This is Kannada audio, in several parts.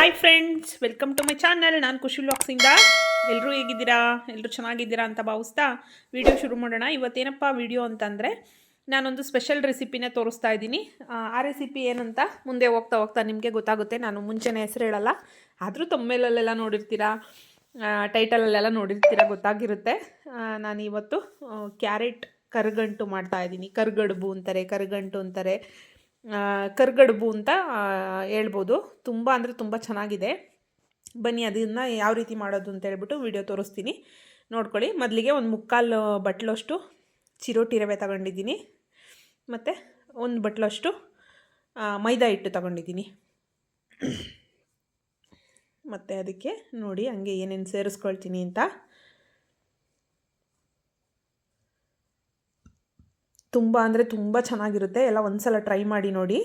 Hi friends welcome to my channel ನಾನು ಖುಷಿ ವ್ಲಾಗ್ಸಿಂದ ಎಲ್ಲರೂ ಹೇಗಿದ್ದೀರಾ? ಎಲ್ಲರೂ ಚೆನ್ನಾಗಿದ್ದೀರಾ ಅಂತ ಭಾವಿಸ್ತಾ ವಿಡಿಯೋ ಶುರು ಮಾಡೋಣ. ಇವತ್ತೇನಪ್ಪ ವಿಡಿಯೋ ಅಂತಂದರೆ ನಾನೊಂದು ಸ್ಪೆಷಲ್ ರೆಸಿಪಿನ ತೋರಿಸ್ತಾ ಇದ್ದೀನಿ. ಆ, ರೆಸಿಪಿ ಏನಂತ ಮುಂದೆ ಹೋಗ್ತಾ ಹೋಗ್ತಾ ನಿಮಗೆ ಗೊತ್ತಾಗುತ್ತೆ. ನಾನು ಮುಂಚೆನೇ ಹೆಸರು ಹೇಳಲ್ಲ. ಆದರೂ ತಮ್ಮೇಲಲ್ಲೆಲ್ಲ ನೋಡಿರ್ತೀರಾ? ಟೈಟಲಲ್ಲೆಲ್ಲ ನೋಡಿರ್ತೀರಾ? ಗೊತ್ತಾಗಿರುತ್ತೆ. ನಾನು ಇವತ್ತು ಕ್ಯಾರೆಟ್ ಕರ್ಗಂಟು ಮಾಡ್ತಾ ಇದ್ದೀನಿ. ಕರ್ಗಡುಬು ಅಂತಾರೆ ಕರ್ಗಂಟು ಅಂತಾರೆ. ಕರ್ಗಡುಬು ಅಂತ ಹೇಳ್ಬೋದು. ತುಂಬ ಅಂದರೆ ತುಂಬ ಚೆನ್ನಾಗಿದೆ. ಬನ್ನಿ, ಅದನ್ನು ಯಾವ ರೀತಿ ಮಾಡೋದು ಅಂತ ಹೇಳ್ಬಿಟ್ಟು ವಿಡಿಯೋ ತೋರಿಸ್ತೀನಿ. ನೋಡ್ಕೊಳ್ಳಿ. ಮೊದಲಿಗೆ ಒಂದು ಮುಕ್ಕಾಲು ಬಟ್ಲಷ್ಟು ಚಿರೋಟಿ ರವೆ ತಗೊಂಡಿದ್ದೀನಿ. ಮತ್ತು ಒಂದು ಬಟ್ಲಷ್ಟು ಮೈದಾ ಹಿಟ್ಟು ತಗೊಂಡಿದ್ದೀನಿ. ಮತ್ತು ಅದಕ್ಕೆ ನೋಡಿ, ಹಂಗೆ ಏನೇನು ಸೇರಿಸ್ಕೊಳ್ತೀನಿ ಅಂತ. ತುಂಬ ಅಂದರೆ ತುಂಬ ಚೆನ್ನಾಗಿರುತ್ತೆ. ಎಲ್ಲ ಒಂದು ಸಲ ಟ್ರೈ ಮಾಡಿ ನೋಡಿ.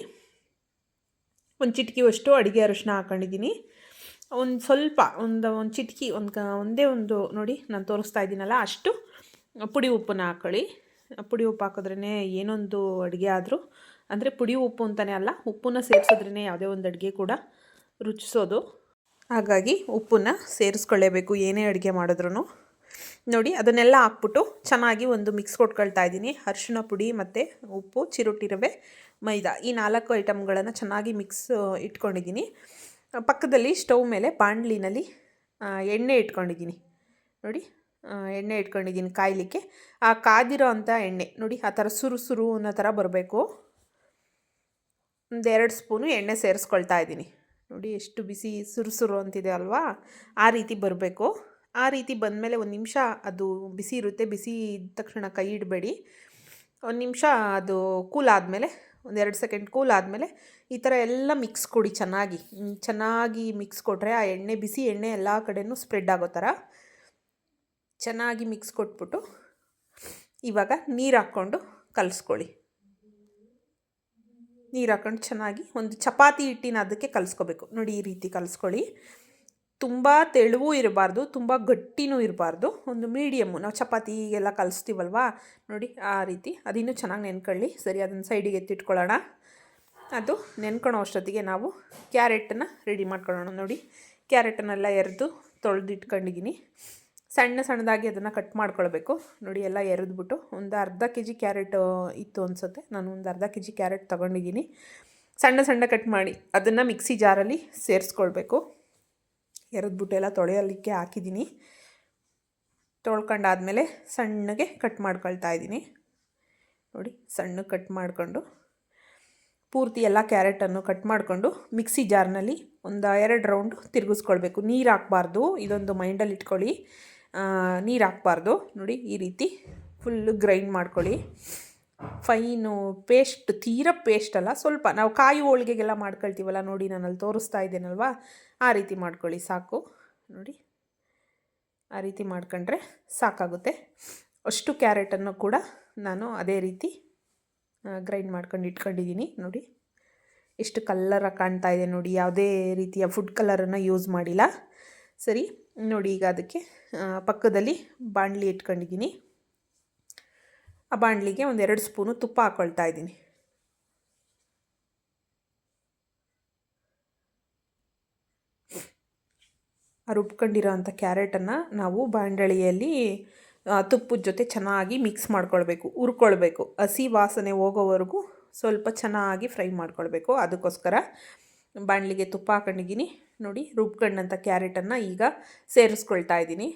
ಒಂದು ಚಿಟಕಿಯಷ್ಟು ಅಡುಗೆ ಅರಿಶಿನ ಹಾಕೊಂಡಿದ್ದೀನಿ. ಒಂದು ಸ್ವಲ್ಪ, ಒಂದು ಒಂದು ಚಿಟಕಿ, ಒಂದು ಕ, ಒಂದೇ ಒಂದು ನೋಡಿ ನಾನು ತೋರಿಸ್ತಾ ಇದ್ದೀನಲ್ಲ, ಅಷ್ಟು ಪುಡಿ ಉಪ್ಪನ್ನ ಹಾಕ್ಕೊಳ್ಳಿ ಪುಡಿ ಉಪ್ಪು ಹಾಕಿದ್ರೇ ಏನೊಂದು ಅಡುಗೆ ಆದರೂ, ಅಂದರೆ ಪುಡಿ ಉಪ್ಪು ಅಂತಲೇ ಅಲ್ಲ, ಉಪ್ಪನ್ನ ಸೇರಿಸಿದ್ರೇ ಯಾವುದೇ ಒಂದು ಅಡುಗೆ ಕೂಡ ರುಚಿಸೋದು. ಹಾಗಾಗಿ ಉಪ್ಪನ್ನ ಸೇರಿಸ್ಕೊಳ್ಳೇಬೇಕು, ಏನೇ ಅಡುಗೆ ಮಾಡಿದ್ರೂ ನೋಡಿ, ಅದನ್ನೆಲ್ಲ ಹಾಕ್ಬಿಟ್ಟು ಚೆನ್ನಾಗಿ ಒಂದು ಮಿಕ್ಸ್ ಕೊಟ್ಕೊಳ್ತಾ ಇದ್ದೀನಿ. ಅರಿಶಿಣ ಪುಡಿ ಮತ್ತು ಉಪ್ಪು, ಚಿರೋಟಿ ರವೆ, ಮೈದಾ ಈ ನಾಲ್ಕು ಐಟಮ್ಗಳನ್ನು ಚೆನ್ನಾಗಿ ಮಿಕ್ಸ್ ಇಟ್ಕೊಂಡಿದ್ದೀನಿ. ಪಕ್ಕದಲ್ಲಿ ಸ್ಟವ್ ಮೇಲೆ ಬಾಣಲಿನಲ್ಲಿ ಎಣ್ಣೆ ಇಟ್ಕೊಂಡಿದ್ದೀನಿ. ನೋಡಿ ಎಣ್ಣೆ ಇಟ್ಕೊಂಡಿದ್ದೀನಿ ಕಾಯಲಿಕ್ಕೆ. ಆ, ಕಾದಿರೋ ಅಂಥ ಎಣ್ಣೆ. ನೋಡಿ, ಆ ಥರ ಸುರು ಸುರು ಅನ್ನೋ ಥರ ಬರಬೇಕು. ಒಂದು ಎರಡು ಸ್ಪೂನು ಎಣ್ಣೆ ಸೇರಿಸ್ಕೊಳ್ತಾ ಇದ್ದೀನಿ. ನೋಡಿ, ಎಷ್ಟು ಬಿಸಿ ಸುರು ಸುರು ಅಂತಿದೆ ಅಲ್ವಾ? ಆ ರೀತಿ ಬರಬೇಕು. ಆ ರೀತಿ ಬಂದಮೇಲೆ ಒಂದು ನಿಮಿಷ ಅದು ಬಿಸಿ ಇರುತ್ತೆ, ಬಿಸಿ ಇದ್ದ ತಕ್ಷಣ ಕೈ ಇಡಬೇಡಿ. ಒಂದು ನಿಮಿಷ ಅದು ಕೂಲ್ ಆದಮೇಲೆ ಒಂದೆರಡು ಸೆಕೆಂಡ್ ಕೂಲ್ ಆದಮೇಲೆ ಈ ಥರ ಎಲ್ಲ ಮಿಕ್ಸ್ ಕೊಡಿ ಚೆನ್ನಾಗಿ. ಚೆನ್ನಾಗಿ ಮಿಕ್ಸ್ ಕೊಟ್ಟರೆ ಆ ಎಣ್ಣೆ, ಬಿಸಿ ಎಣ್ಣೆ ಎಲ್ಲ ಕಡೆಯೂ ಸ್ಪ್ರೆಡ್ ಆಗೋ ಥರ ಚೆನ್ನಾಗಿ ಮಿಕ್ಸ್ ಕೊಟ್ಬಿಟ್ಟು ಇವಾಗ ನೀರು ಹಾಕ್ಕೊಂಡು ಕಲಿಸ್ಕೊಳ್ಳಿ. ನೀರು ಹಾಕ್ಕೊಂಡು ಚೆನ್ನಾಗಿ ಒಂದು ಚಪಾತಿ ಹಿಟ್ಟಿನ ಅದಕ್ಕೆ ಕಲಿಸ್ಕೋಬೇಕು. ನೋಡಿ ಈ ರೀತಿ ಕಲಿಸ್ಕೊಳ್ಳಿ. ತುಂಬ ತೆಳುವೂ ಇರಬಾರ್ದು, ತುಂಬ ಗಟ್ಟಿನೂ ಇರಬಾರ್ದು. ಒಂದು ಮೀಡಿಯಮ್ಮು, ನಾವು ಚಪಾತಿಗೆಲ್ಲ ಕಲಿಸ್ತೀವಲ್ವಾ? ನೋಡಿ, ಆ ರೀತಿ. ಅದಿನ್ನೂ ಚೆನ್ನಾಗಿ ನೆನ್ಕೊಳ್ಳಿ. ಸರಿ, ಅದನ್ನು ಸೈಡಿಗೆ ಎತ್ತಿಟ್ಕೊಳ್ಳೋಣ. ಅದು ನೆನ್ಕೊಳ್ಳೋ ಅಷ್ಟೊತ್ತಿಗೆ ನಾವು ಕ್ಯಾರೆಟನ್ನು ರೆಡಿ ಮಾಡ್ಕೊಳ್ಳೋಣ. ನೋಡಿ, ಕ್ಯಾರೆಟನ್ನೆಲ್ಲ ಎರೆದು ತೊಳೆದಿಟ್ಕೊಂಡಿದ್ದೀನಿ ಸಣ್ಣ ಸಣ್ಣದಾಗಿ ಅದನ್ನು ಕಟ್ ಮಾಡ್ಕೊಳ್ಬೇಕು. ನೋಡಿ, ಎಲ್ಲ ಎರೆದ್ಬಿಟ್ಟು ಒಂದು ಅರ್ಧ ಕೆ ಜಿ ಕ್ಯಾರೆಟ್ ಇತ್ತು ಅನಿಸುತ್ತೆ. ನಾನು ಒಂದು ಅರ್ಧ ಕೆ ಜಿ ಕ್ಯಾರೆಟ್ ತೊಗೊಂಡಿದ್ದೀನಿ ಸಣ್ಣ ಸಣ್ಣ ಕಟ್ ಮಾಡಿ ಅದನ್ನು ಮಿಕ್ಸಿ ಜಾರಲ್ಲಿ ಸೇರಿಸ್ಕೊಳ್ಬೇಕು. ಎಲ್ಲ ತೊಳೆಯಲಿಕ್ಕೆ ಹಾಕಿದ್ದೀನಿ. ತೊಳ್ಕೊಂಡಾದಮೇಲೆ ಸಣ್ಣಗೆ ಕಟ್ ಮಾಡ್ಕೊಳ್ತಾ ಇದ್ದೀನಿ. ನೋಡಿ, ಸಣ್ಣ ಕಟ್ ಮಾಡಿಕೊಂಡು, ಪೂರ್ತಿ ಎಲ್ಲ ಕ್ಯಾರೆಟನ್ನು ಕಟ್ ಮಾಡಿಕೊಂಡು ಮಿಕ್ಸಿ ಜಾರ್ನಲ್ಲಿ ಒಂದು ಎರಡು ರೌಂಡ್ ತಿರುಗಿಸ್ಕೊಳ್ಬೇಕು. ನೀರು ಹಾಕ್ಬಾರ್ದು, ಇದೊಂದು ಮೈಂಡಲ್ಲಿ ಇಟ್ಕೊಳ್ಳಿ. ನೀರು ಹಾಕ್ಬಾರ್ದು. ನೋಡಿ, ಈ ರೀತಿ ಫುಲ್ಲು ಗ್ರೈಂಡ್ ಮಾಡ್ಕೊಳ್ಳಿ. ಫೈನು ಪೇಸ್ಟ್ ತೀರ ಪೇಸ್ಟ್ ಅಲ್ಲ, ಸ್ವಲ್ಪ. ನಾವು ಕಾಯಿ ಹೋಳಿಗೆಗೆಲ್ಲ ಮಾಡ್ಕೊಳ್ತೀವಲ್ಲ, ನೋಡಿ, ನಾನಲ್ಲಿ ತೋರಿಸ್ತಾ ಇದ್ದೇನಲ್ವಾ? ಆ ರೀತಿ ಮಾಡ್ಕೊಳ್ಳಿ, ಸಾಕು. ನೋಡಿ, ಆ ರೀತಿ ಮಾಡ್ಕೊಂಡ್ರೆ ಸಾಕಾಗುತ್ತೆ. ಅಷ್ಟು ಕ್ಯಾರೆಟನ್ನು ಕೂಡ ನಾನು ಅದೇ ರೀತಿ ಗ್ರೈಂಡ್ ಮಾಡ್ಕೊಂಡು ಇಟ್ಕೊಂಡಿದ್ದೀನಿ. ನೋಡಿ, ಎಷ್ಟು ಕಲ್ಲರಾಗಿ ಕಾಣ್ತಾ ಇದೆ ನೋಡಿ, ಯಾವುದೇ ರೀತಿಯ ಫುಡ್ ಕಲರನ್ನು ಯೂಸ್ ಮಾಡಿಲ್ಲ. ಸರಿ, ನೋಡಿ, ಈಗ ಅದಕ್ಕೆ ಪಕ್ಕದಲ್ಲಿ ಬಾಣಲಿ ಇಟ್ಕೊಂಡಿದ್ದೀನಿ. ಆ ಬಾಣಲಿಗೆ ಒಂದೆರಡು ಸ್ಪೂನು ತುಪ್ಪ ಹಾಕ್ಕೊಳ್ತಾ ಇದ್ದೀನಿ. ರುಬ್ಕೊಂಡಿರೋ ಅಂಥ ಕ್ಯಾರೆಟನ್ನು ನಾವು ಬಾಂಡಳಿಯಲ್ಲಿ ತುಪ್ಪದ ಜೊತೆ ಚೆನ್ನಾಗಿ ಮಿಕ್ಸ್ ಮಾಡ್ಕೊಳ್ಬೇಕು, ಹುರ್ಕೊಳ್ಬೇಕು. ಹಸಿ ವಾಸನೆ ಹೋಗೋವರೆಗೂ ಸ್ವಲ್ಪ ಚೆನ್ನಾಗಿ ಫ್ರೈ ಮಾಡ್ಕೊಳ್ಬೇಕು. ಅದಕ್ಕೋಸ್ಕರ ಬಾಣಲಿಗೆ ತುಪ್ಪ ಹಾಕೊಂಡಿದ್ದೀನಿ. ನೋಡಿ, ರುಬ್ಕೊಂಡಂಥ ಕ್ಯಾರೆಟನ್ನು ಈಗ ಸೇರಿಸ್ಕೊಳ್ತಾ ಇದ್ದೀನಿ.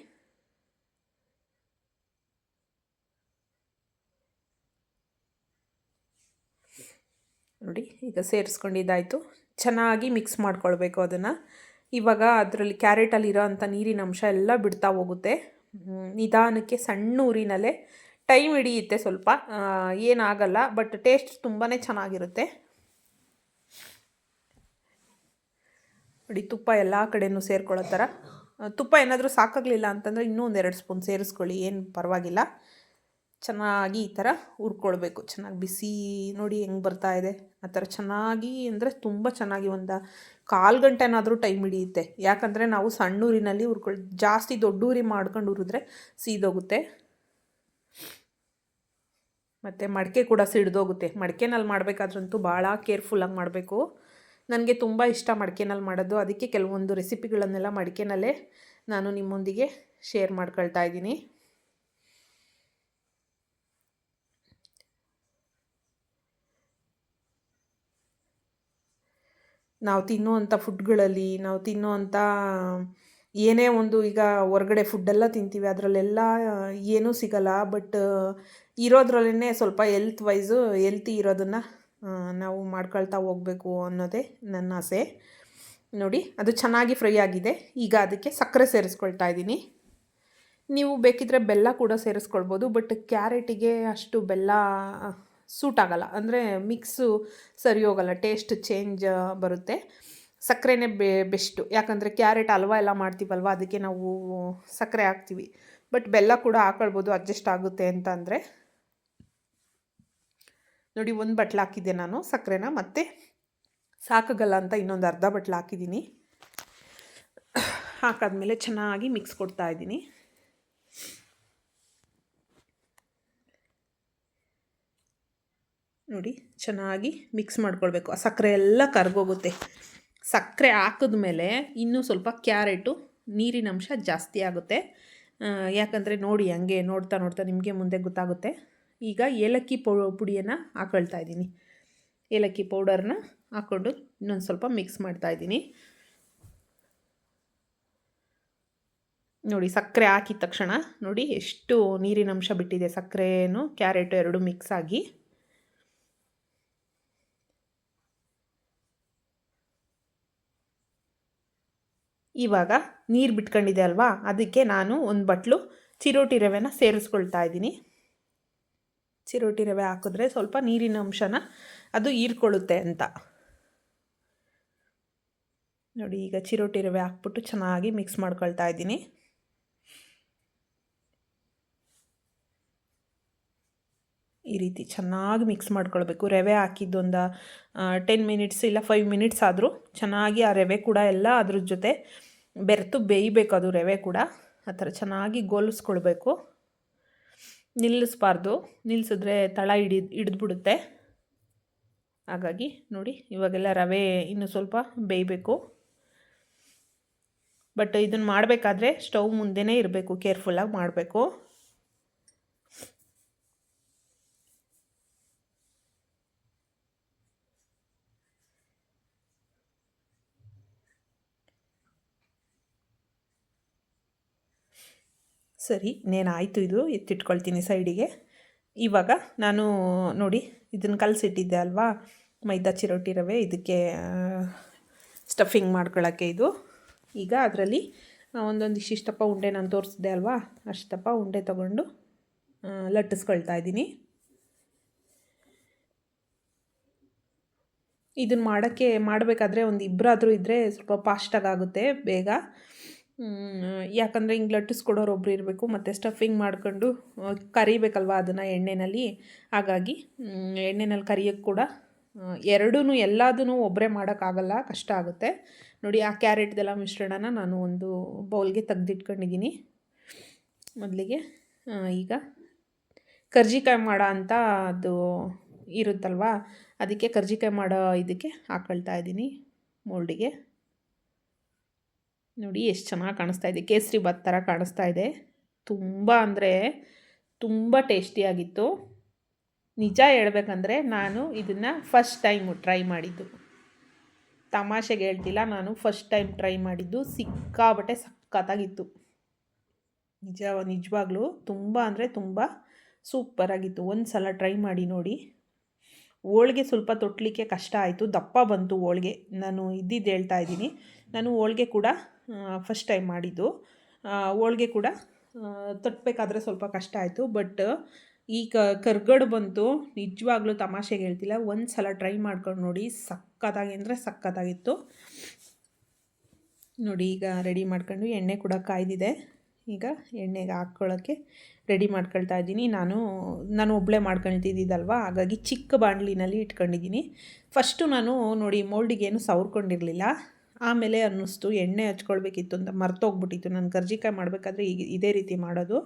ನೋಡಿ, ಈಗ ಸೇರಿಸ್ಕೊಂಡಿದ್ದಾಯಿತು. ಚೆನ್ನಾಗಿ ಮಿಕ್ಸ್ ಮಾಡ್ಕೊಳ್ಬೇಕು ಅದನ್ನು. ಇವಾಗ ಅದರಲ್ಲಿ ಕ್ಯಾರೆಟಲ್ಲಿರೋ ಅಂಥ ನೀರಿನ ಅಂಶ ಎಲ್ಲ ಬಿಡ್ತಾ ಹೋಗುತ್ತೆ. ನಿಧಾನಕ್ಕೆ ಸಣ್ಣ ಊರಿನಲ್ಲೇ ಟೈಮ್ ಹಿಡಿಯುತ್ತೆ ಸ್ವಲ್ಪ. ಏನಾಗಲ್ಲ, ಬಟ್ ಟೇಸ್ಟ್ ತುಂಬಾ ಚೆನ್ನಾಗಿರುತ್ತೆ. ನೋಡಿ, ತುಪ್ಪ ಎಲ್ಲ ಕಡೆಯೂ ಸೇರ್ಕೊಳ್ಳೋ ಥರ. ತುಪ್ಪ ಏನಾದರೂ ಸಾಕಾಗಲಿಲ್ಲ ಅಂತಂದರೆ ಇನ್ನೂ ಒಂದೆರಡು ಸ್ಪೂನ್ ಸೇರಿಸ್ಕೊಳ್ಳಿ, ಏನು ಪರವಾಗಿಲ್ಲ. ಚೆನ್ನಾಗಿ ಈ ಥರ ಹುರ್ಕೊಳ್ಬೇಕು. ಚೆನ್ನಾಗಿ ಬಿಸಿ ನೋಡಿ ಹೆಂಗೆ ಬರ್ತಾ ಇದೆ. ಆ ಥರ ಚೆನ್ನಾಗಿ ಅಂದರೆ ತುಂಬ ಚೆನ್ನಾಗಿ ಒಂದು ಕಾಲು ಗಂಟೆನಾದರೂ ಟೈಮ್ ಹಿಡಿಯುತ್ತೆ. ಯಾಕಂದರೆ ನಾವು ಸಣ್ಣ ಊರಿನಲ್ಲಿ ಹುರ್ಕೊಳ್, ಜಾಸ್ತಿ ದೊಡ್ಡ ಊರಿ ಮಾಡ್ಕೊಂಡು ಹುರಿದ್ರೆ ಸೀದೋಗುತ್ತೆ. ಮತ್ತು ಮಡಿಕೆ ಕೂಡ ಸಿಡ್ದೋಗುತ್ತೆ. ಮಡಿಕೆನಲ್ಲಿ ಮಾಡಬೇಕಾದ್ರಂತೂ ಭಾಳ ಕೇರ್ಫುಲ್ಲಾಗಿ ಮಾಡಬೇಕು. ನನಗೆ ತುಂಬ ಇಷ್ಟ ಮಡಕೆನಲ್ಲಿ ಮಾಡೋದು. ಅದಕ್ಕೆ ಕೆಲವೊಂದು ರೆಸಿಪಿಗಳನ್ನೆಲ್ಲ ಮಡಕೆನಲ್ಲೇ ನಾನು ನಿಮ್ಮೊಂದಿಗೆ ಶೇರ್ ಮಾಡ್ಕೊಳ್ತಾ ಇದ್ದೀನಿ. ನಾವು ತಿನ್ನುವಂಥ ಫುಡ್ಗಳಲ್ಲಿ, ನಾವು ತಿನ್ನುವಂಥ, ಏನೇ ಒಂದು ಈಗ ಹೊರಗಡೆ ಫುಡ್ಡೆಲ್ಲ ತಿಂತೀವಿ, ಅದರಲ್ಲೆಲ್ಲ ಏನೂ ಸಿಗಲ್ಲ, ಬಟ್ ಇರೋದ್ರಲ್ಲೇ ಸ್ವಲ್ಪ ಎಲ್ತ್ ವೈಸು ಎಲ್ತಿ ಇರೋದನ್ನು ನಾವು ಮಾಡ್ಕೊಳ್ತಾ ಹೋಗಬೇಕು ಅನ್ನೋದೇ ನನ್ನ ಆಸೆ. ನೋಡಿ, ಅದು ಚೆನ್ನಾಗಿ ಫ್ರೈ ಆಗಿದೆ. ಈಗ ಅದಕ್ಕೆ ಸಕ್ಕರೆ ಸೇರಿಸ್ಕೊಳ್ತಾ ಇದ್ದೀನಿ. ನೀವು ಬೇಕಿದ್ರೆ ಬೆಲ್ಲ ಕೂಡ ಸೇರಿಸ್ಕೊಳ್ಬೋದು, ಬಟ್ ಕ್ಯಾರೆಟಿಗೆ ಅಷ್ಟು ಬೆಲ್ಲ ಸೂಟ್ ಆಗಲ್ಲ. ಅಂದರೆ ಮಿಕ್ಸು ಸರಿ ಹೋಗಲ್ಲ. ಟೇಸ್ಟ್ ಚೇಂಜ್ ಬರುತ್ತೆ. ಸಕ್ಕರೆನೇ ಬೆ ಬೆಸ್ಟು ಯಾಕಂದರೆ ಕ್ಯಾರೆಟ್ ಹಲ್ವ ಎಲ್ಲ ಮಾಡ್ತೀವಲ್ವ? ಅದಕ್ಕೆ ನಾವು ಸಕ್ಕರೆ ಹಾಕ್ತೀವಿ. ಬಟ್ ಬೆಲ್ಲ ಕೂಡ ಹಾಕೊಳ್ಬೋದು ಅಡ್ಜಸ್ಟ್ ಆಗುತ್ತೆ ಅಂತ ಅಂದರೆ. ನೋಡಿ, ಒಂದು ಬಟ್ಲು ಹಾಕಿದ್ದೆ ನಾನು ಸಕ್ಕರೆನ. ಮತ್ತು ಸಾಕಾಗಲ್ಲ ಅಂತ ಇನ್ನೊಂದು ಅರ್ಧ ಬಟ್ಲು ಹಾಕಿದ್ದೀನಿ. ಹಾಕಾದ್ಮೇಲೆ ಚೆನ್ನಾಗಿ ಮಿಕ್ಸ್ ಕೊಡ್ತಾ ಇದ್ದೀನಿ. ನೋಡಿ, ಚೆನ್ನಾಗಿ ಮಿಕ್ಸ್ ಮಾಡ್ಕೊಳ್ಬೇಕು. ಆ ಸಕ್ಕರೆ ಎಲ್ಲ ಕರ್ಗೋಗುತ್ತೆ. ಸಕ್ಕರೆ ಹಾಕಿದ್ಮೇಲೆ ಇನ್ನೂ ಸ್ವಲ್ಪ ಕ್ಯಾರೆಟು, ನೀರಿನ ಅಂಶ ಜಾಸ್ತಿ ಆಗುತ್ತೆ. ಯಾಕಂದರೆ ನೋಡಿ, ಹಂಗೆ ನೋಡ್ತಾ ನೋಡ್ತಾ ನಿಮಗೆ ಮುಂದೆ ಗೊತ್ತಾಗುತ್ತೆ. ಈಗ ಏಲಕ್ಕಿ ಪೌ, ಪುಡಿಯನ್ನು ಹಾಕೊಳ್ತಾ ಇದ್ದೀನಿ. ಏಲಕ್ಕಿ ಪೌಡರ್ನ ಹಾಕ್ಕೊಂಡು ಇನ್ನೊಂದು ಸ್ವಲ್ಪ ಮಿಕ್ಸ್ ಮಾಡ್ತಾ ಇದ್ದೀನಿ. ನೋಡಿ, ಸಕ್ಕರೆ ಹಾಕಿದ ತಕ್ಷಣ ನೋಡಿ, ಎಷ್ಟು ನೀರಿನಂಶ ಬಿಟ್ಟಿದೆ. ಸಕ್ಕರೆನೂ, ಕ್ಯಾರೆಟು ಎರಡು ಮಿಕ್ಸ್ ಆಗಿ. ಇವಾಗ ನೀರು ಬಿಟ್ಕೊಂಡಿದೆ ಅಲ್ವಾ? ಅದಕ್ಕೆ ನಾನು ಒಂದು ಬಟ್ಲು ಚಿರೋಟಿ ರವೆನ ಸೇರಿಸ್ಕೊಳ್ತಾ ಇದ್ದೀನಿ. ಚಿರೋಟಿ ರವೆ ಹಾಕಿದ್ರೆ ಸ್ವಲ್ಪ ನೀರಿನ ಅಂಶನ ಅದು ಹೀರ್ಕೊಳ್ಳುತ್ತೆ ಅಂತ. ನೋಡಿ, ಈಗ ಚಿರೋಟಿ ರವೆ ಹಾಕ್ಬಿಟ್ಟು ಚೆನ್ನಾಗಿ ಮಿಕ್ಸ್ ಮಾಡ್ಕೊಳ್ತಾ ಇದ್ದೀನಿ. ಈ ರೀತಿ ಚೆನ್ನಾಗಿ ಮಿಕ್ಸ್ ಮಾಡ್ಕೊಳ್ಬೇಕು. ರವೆ ಹಾಕಿದ್ದೊಂದು ಟೆನ್ ಮಿನಿಟ್ಸ್ ಇಲ್ಲ ಫೈವ್ ಮಿನಿಟ್ಸ್ ಆದರೂ ಚೆನ್ನಾಗಿ ಆ ರವೆ ಕೂಡ ಎಲ್ಲ ಅದ್ರ ಜೊತೆ ಬೆರೆತು ಬೇಯಬೇಕು ಅದು ರವೆ ಕೂಡ. ಆ ಥರ ಚೆನ್ನಾಗಿ ಗೋಲಿಸ್ಕೊಳ್ಬೇಕು. ನಿಲ್ಲಿಸ್ಬಾರ್ದು. ನಿಲ್ಲಿಸಿದ್ರೆ ತಳ ಹಿಡಿ, ಹಿಡಿದ್ಬಿಡುತ್ತೆ. ಹಾಗಾಗಿ ನೋಡಿ, ಇವಾಗೆಲ್ಲ ರವೆ ಇನ್ನು ಸ್ವಲ್ಪ ಬೇಯಬೇಕು. ಬಟ್ ಇದನ್ನು ಮಾಡಬೇಕಾದ್ರೆ ಸ್ಟವ್ ಮುಂದೆನೇ ಇರಬೇಕು ಕೇರ್ಫುಲ್ಲಾಗಿ ಮಾಡಬೇಕು. ಸರಿ ಆಯಿತು ಇದು? ಎತ್ತಿಟ್ಕೊಳ್ತೀನಿ ಸೈಡಿಗೆ. ಇವಾಗ ನಾನು ನೋಡಿ ಇದನ್ನು ಕಲಸಿಟ್ಟಿದ್ದೆ ಅಲ್ವಾ? ಮೈದಾ ಚಿರೋಟಿ ರವೆ, ಇದಕ್ಕೆ ಸ್ಟಫಿಂಗ್ ಮಾಡ್ಕೊಳ್ಳೋಕ್ಕೆ ಇದು. ಈಗ ಅದರಲ್ಲಿ ಒಂದೊಂದು ಇಷ್ಟಿಷ್ಟಪ್ಪ ಉಂಡೆ ನಾನು ತೋರಿಸಿದೆ ಅಲ್ವಾ? ಅಷ್ಟಪ್ಪ ಉಂಡೆ ತಗೊಂಡು ಲಟ್ಟಿಸ್ಕೊಳ್ತಾ ಇದ್ದೀನಿ. ಇದನ್ನು ಮಾಡೋಕ್ಕೆ, ಮಾಡಬೇಕಾದ್ರೆ ಒಂದು ಇಬ್ಬರಾದರೂ ಇದ್ದರೆ ಸ್ವಲ್ಪ ಫಾಸ್ಟಾಗಿ ಆಗುತ್ತೆ ಬೇಗ. ಯಾಕಂದರೆ ಹಿಂಗೆ ಲಟ್ಟಿಸ್ಕೊಡೋರು ಒಬ್ರು ಇರಬೇಕು, ಮತ್ತು ಸ್ಟಫಿಂಗ್ ಮಾಡ್ಕೊಂಡು ಕರಿಬೇಕಲ್ವ ಅದನ್ನು ಎಣ್ಣೆಯಲ್ಲಿ ಹಾಗಾಗಿ ಎಣ್ಣೆನಲ್ಲಿ ಕರಿಯೋಕ್ಕೆ ಕೂಡ ಎರಡೂ ಎಲ್ಲದೂ ಒಬ್ಬರೇ ಮಾಡೋಕ್ಕಾಗಲ್ಲ, ಕಷ್ಟ ಆಗುತ್ತೆ. ನೋಡಿ, ಆ ಕ್ಯಾರೆಟ್ದೆಲ್ಲ ಮಿಶ್ರಣನ ನಾನು ಒಂದು ಬೌಲ್ಗೆ ತೆಗ್ದಿಟ್ಕೊಂಡಿದ್ದೀನಿ ಮೊದಲಿಗೆ ಈಗ ಕರ್ಜಿಕಾಯಿ ಮಾಡೋ ಅಂತ ಅದು ಇರುತ್ತಲ್ವ, ಅದಕ್ಕೆ ಕರ್ಜಿಕಾಯಿ ಮಾಡೋ ಇದಕ್ಕೆ ಹಾಕೊಳ್ತಾ ಇದ್ದೀನಿ ಮೋಲ್ಡಿಗೆ. ನೋಡಿ, ಎಷ್ಟು ಚೆನ್ನಾಗಿ ಕಾಣಿಸ್ತಾ ಇದೆ. ಕೇಸರಿ ಭಾತ್ ಥರ ಕಾಣಿಸ್ತಾ ಇದೆ. ತುಂಬ ಅಂದರೆ ತುಂಬ ಟೇಸ್ಟಿಯಾಗಿತ್ತು ನಿಜ ಹೇಳ್ಬೇಕಂದ್ರೆ ನಾನು ಇದನ್ನು ಫಸ್ಟ್ ಟೈಮು ಟ್ರೈ ಮಾಡಿದ್ದು. ತಮಾಷೆಗೆ ಹೇಳ್ತಿಲ್ಲ, ನಾನು ಫಸ್ಟ್ ಟೈಮ್ ಟ್ರೈ ಮಾಡಿದ್ದು. ಸಿಕ್ಕಾಬಟ್ಟೆ ಸಖತ್ತಾಗಿತ್ತು. ನಿಜ, ನಿಜವಾಗ್ಲೂ ತುಂಬ ಅಂದರೆ ತುಂಬ ಸೂಪರಾಗಿತ್ತು ಒಂದು ಸಲ ಟ್ರೈ ಮಾಡಿ ನೋಡಿ. ಹೋಳ್ಗೆ ಸ್ವಲ್ಪ ತೊಟ್ಟಲಿಕ್ಕೆ ಕಷ್ಟ ಆಯಿತು. ದಪ್ಪ ಬಂತು ಹೋಳ್ಗೆ. ನಾನು ಇದ್ದಿದ್ದು ಹೇಳ್ತಾ ಇದ್ದೀನಿ. ನಾನು ಹೋಳ್ಗೆ ಕೂಡ ಫಸ್ಟ್ ಟೈಮ್ ಮಾಡಿದ್ದು. ಹೋಳ್ಗೆ ಕೂಡ ತಟ್ಟಬೇಕಾದ್ರೆ ಸ್ವಲ್ಪ ಕಷ್ಟ ಆಯಿತು ಬಟ್ ಈಗ ಕರ್ಗಡು ಬಂತು. ನಿಜವಾಗ್ಲೂ ತಮಾಷೆಗೆ ಹೇಳ್ತಿಲ್ಲ. ಒಂದು ಸಲ ಟ್ರೈ ಮಾಡ್ಕೊಂಡು ನೋಡಿ, ಸಕ್ಕತ್ತಾಗಿ ಅಂದರೆ ಸಕ್ಕತ್ತಾಗಿತ್ತು. ನೋಡಿ, ಈಗ ರೆಡಿ ಮಾಡ್ಕೊಂಡು ಎಣ್ಣೆ ಕೂಡ ಕಾಯ್ದಿದೆ. ಈಗ ಎಣ್ಣೆಗೆ ಹಾಕ್ಕೊಳ್ಳೋಕ್ಕೆ ರೆಡಿ ಮಾಡ್ಕೊಳ್ತಾ ಇದ್ದೀನಿ. ನಾನು ನಾನು ಒಬ್ಬಳೇ ಮಾಡ್ಕೊಳ್ತಿದ್ದಿದ್ದಲ್ವ? ಹಾಗಾಗಿ ಚಿಕ್ಕ ಬಾಣಲಿನಲ್ಲಿ ಇಟ್ಕೊಂಡಿದ್ದೀನಿ. ಫಸ್ಟು ನಾನು ನೋಡಿ ಮೋಲ್ಡಿಗೆ ಏನು ಸವರ್ಕೊಂಡಿರಲಿಲ್ಲ. ಆಮೇಲೆ ಅನ್ನಿಸ್ತು, ಎಣ್ಣೆ ಹಚ್ಕೊಳ್ಬೇಕಿತ್ತು ಅಂತ ಮರ್ತೋಗ್ಬಿಟ್ಟಿತ್ತು. ನಾನು ಕರ್ಜಿಕಾಯಿ ಮಾಡಬೇಕಾದ್ರೆ ಈಗ ಇದೇ ರೀತಿ ಮಾಡೋದು.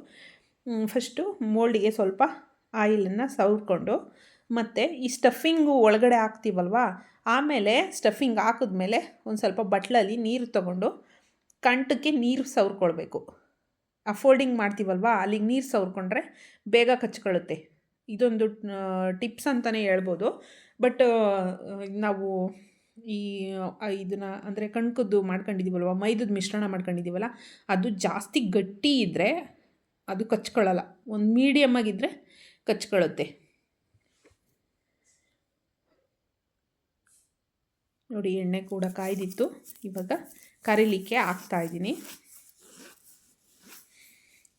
ಫಸ್ಟು ಮೋಲ್ಡಿಗೆ ಸ್ವಲ್ಪ ಆಯಿಲನ್ನು ಸವರ್ಕೊಂಡು, ಮತ್ತು ಈ ಸ್ಟಫಿಂಗು ಒಳಗಡೆ ಹಾಕ್ತೀವಲ್ವಾ, ಆಮೇಲೆ ಸ್ಟಫಿಂಗ್ ಹಾಕಿದ್ಮೇಲೆ ಒಂದು ಸ್ವಲ್ಪ ಬಟ್ಲಲ್ಲಿ ನೀರು ತಗೊಂಡು ಕಂಟಕ್ಕೆ ನೀರು ಸವರ್ಕೊಳ್ಬೇಕು. ಆ ಫೋಲ್ಡಿಂಗ್ ಮಾಡ್ತೀವಲ್ವಾ, ಅಲ್ಲಿಗೆ ನೀರು ಸವರ್ಕೊಂಡ್ರೆ ಬೇಗ ಕಚ್ಕೊಳ್ಳುತ್ತೆ. ಇದೊಂದು ಟಿಪ್ಸ್ ಅಂತಲೇ ಹೇಳ್ಬೋದು. ಬಟ್ ನಾವು ಈ ಇದನ್ನು ಅಂದರೆ ಕಣ್ಕದ್ದು ಮಾಡ್ಕೊಂಡಿದ್ದೀವಲ್ವ ಮೈದದ ಮಿಶ್ರಣ ಮಾಡ್ಕೊಂಡಿದ್ದೀವಲ್ಲ ಅದು ಜಾಸ್ತಿ ಗಟ್ಟಿ ಇದ್ದರೆ ಅದು ಕಚ್ಕೊಳ್ಳಲ್ಲ ಒಂದು ಮೀಡಿಯಮ್ ಆಗಿದ್ದರೆ ಕಚ್ಕೊಳ್ಳುತ್ತೆ ನೋಡಿ, ಎಣ್ಣೆ ಕೂಡ ಕಾಯ್ದಿತ್ತು. ಇವಾಗ ಕರೀಲಿಕ್ಕೆ ಹಾಕ್ತಾ ಇದ್ದೀನಿ.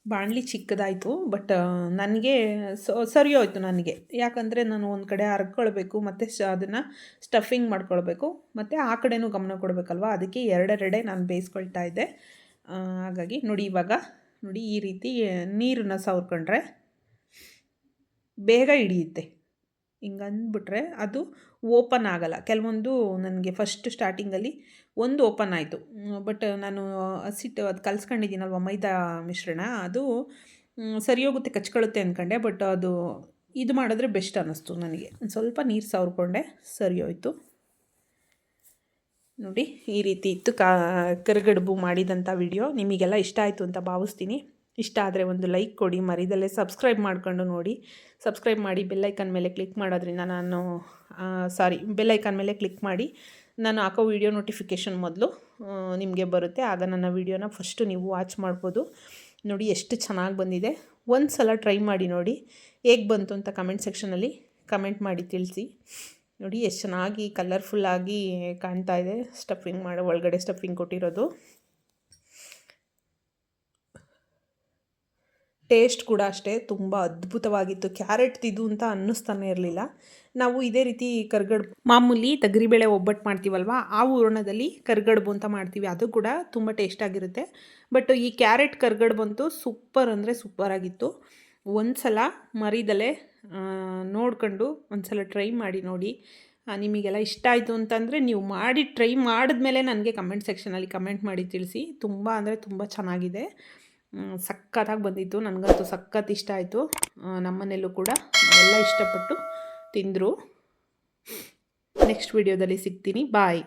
ಬಾಣಲಿ ಚಿಕ್ಕದಾಯಿತು ಬಟ್ ನನಗೆ ಸರಿ ಹೋಯಿತು ನನಗೆ. ಯಾಕಂದರೆ ನಾನು ಒಂದು ಕಡೆ ಹರ್ಕೊಳ್ಬೇಕು, ಮತ್ತು ಶ ಅದನ್ನು ಸ್ಟಫಿಂಗ್ ಮಾಡ್ಕೊಳ್ಬೇಕು, ಮತ್ತು ಆ ಕಡೆನೂ ಗಮನ ಕೊಡಬೇಕಲ್ವ? ಅದಕ್ಕೆ ಎರಡೆರಡೆ ನಾನು ಬೇಯಿಸ್ಕೊಳ್ತಾ ಇದ್ದೆ. ಹಾಗಾಗಿ ನೋಡಿ ಇವಾಗ, ನೋಡಿ ಈ ರೀತಿ ನೀರನ್ನ ಸವರ್ಕೊಂಡ್ರೆ ಬೇಗ ಹಿಡಿಯುತ್ತೆ. ಹಿಂಗೆ ಅಂದ್ಬಿಟ್ರೆ ಅದು ಓಪನ್ ಆಗಲ್ಲ. ಕೆಲವೊಂದು ನನಗೆ ಫಸ್ಟ್ ಸ್ಟಾರ್ಟಿಂಗಲ್ಲಿ ಒಂದು ಓಪನ್ ಆಯಿತು. ಬಟ್ ನಾನು ಹಸಿಟ್ಟು ಅದು ಕಲ್ಸ್ಕೊಂಡಿದ್ದೀನಲ್ವ ಮೈದಾ ಮಿಶ್ರಣ? ಅದು ಸರಿ ಹೋಗುತ್ತೆ, ಕಚ್ಕೊಳ್ಳುತ್ತೆ ಅಂದ್ಕೊಂಡೆ ಬಟ್ ಅದು ಇದು ಮಾಡಿದ್ರೆ ಬೆಸ್ಟ್ ಅನ್ನಿಸ್ತು ನನಗೆ. ಸ್ವಲ್ಪ ನೀರು ಸವರ್ಕೊಂಡೆ, ಸರಿ ಹೋಯಿತು. ನೋಡಿ, ಈ ರೀತಿ ಇತ್ತು ಕಾ, ಕರಗಡುಬು ಮಾಡಿದಂಥ ವಿಡಿಯೋ ನಿಮಗೆಲ್ಲ ಇಷ್ಟ ಆಯಿತು ಅಂತ ಭಾವಿಸ್ತೀನಿ. ಇಷ್ಟ ಆದರೆ ಒಂದು ಲೈಕ್ ಕೊಡಿ, ಮರಿದಲ್ಲೇ ಸಬ್ಸ್ಕ್ರೈಬ್ ಮಾಡ್ಕೊಂಡು ನೋಡಿ. ಸಬ್ಸ್ಕ್ರೈಬ್ ಮಾಡಿ ಬೆಲ್ಲೈಕನ್ ಮೇಲೆ ಕ್ಲಿಕ್ ಮಾಡೋದ್ರಿಂದ ನಾನು ಸಾರಿ ಬೆಲ್ಲೈಕನ್ ಮೇಲೆ ಕ್ಲಿಕ್ ಮಾಡಿ ನಾನು ಹಾಕೋ ವಿಡಿಯೋ ನೋಟಿಫಿಕೇಷನ್ ಮೊದಲು ನಿಮಗೆ ಬರುತ್ತೆ. ಆಗ ನನ್ನ ವಿಡಿಯೋನ ಫಸ್ಟು ನೀವು ವಾಚ್ ಮಾಡ್ಬೋದು. ನೋಡಿ ಎಷ್ಟು ಚೆನ್ನಾಗಿ ಬಂದಿದೆ. ಒಂದು ಸಲ ಟ್ರೈ ಮಾಡಿ ನೋಡಿ. ಹೇಗೆ ಬಂತು ಅಂತ ಕಮೆಂಟ್ ಸೆಕ್ಷನಲ್ಲಿ ಕಮೆಂಟ್ ಮಾಡಿ ತಿಳಿಸಿ. ನೋಡಿ ಎಷ್ಟು ಚೆನ್ನಾಗಿ ಕಲರ್ಫುಲ್ಲಾಗಿ ಕಾಣ್ತಾ ಇದೆ. ಸ್ಟಫಿಂಗ್ ಮಾಡೋ, ಒಳಗಡೆ ಸ್ಟಫಿಂಗ್ ಕೊಟ್ಟಿರೋದು. ಟೇಸ್ಟ್ ಕೂಡ ಅಷ್ಟೇ, ತುಂಬ ಅದ್ಭುತವಾಗಿತ್ತು. ಕ್ಯಾರೆಟ್ ಇದು ಅಂತ ಅನ್ನಿಸ್ತಾನೆ ಇರಲಿಲ್ಲ. ನಾವು ಇದೇ ರೀತಿ ಕರ್ಗಡ್ಬು ಮಾಮೂಲಿ ತಗರಿಬೇಳೆ ಒಬ್ಬಟ್ಟು ಮಾಡ್ತೀವಲ್ವ, ಆ ಹೂರಣದಲ್ಲಿ ಕರ್ಗಡ್ಬು ಅಂತ ಮಾಡ್ತೀವಿ. ಅದು ಕೂಡ ತುಂಬ ಟೇಸ್ಟಾಗಿರುತ್ತೆ ಬಟ್ ಈ ಕ್ಯಾರೆಟ್ ಕರ್ಗಡ್ಬು ಅಂತೂ ಸೂಪರ್ ಅಂದರೆ ಸೂಪರಾಗಿತ್ತು ಒಂದು ಸಲ ಮರಿದಲೆ ನೋಡ್ಕೊಂಡು ಒಂದು ಸಲ ಟ್ರೈ ಮಾಡಿ ನೋಡಿ. ನಿಮಗೆಲ್ಲ ಇಷ್ಟ ಆಯಿತು ಅಂತಂದರೆ ನೀವು ಮಾಡಿ, ಟ್ರೈ ಮಾಡಿದ್ಮೇಲೆ ನನಗೆ ಕಮೆಂಟ್ ಸೆಕ್ಷನಲ್ಲಿ ಕಮೆಂಟ್ ಮಾಡಿ ತಿಳಿಸಿ. ತುಂಬ ಅಂದರೆ ತುಂಬ ಚೆನ್ನಾಗಿದೆ. ಸಖತ್ತಾಗಿ ಬಂದಿತ್ತು. ನನಗಂತೂ ಸಖತ್ ಇಷ್ಟ ಆಯಿತು. ನಮ್ಮನೆಯಲ್ಲೂ ಕೂಡ ಎಲ್ಲ ಇಷ್ಟಪಟ್ಟು ತಿಂದರು. ನೆಕ್ಸ್ಟ್ ವಿಡಿಯೋದಲ್ಲಿ ಸಿಗ್ತೀನಿ. ಬಾಯ್.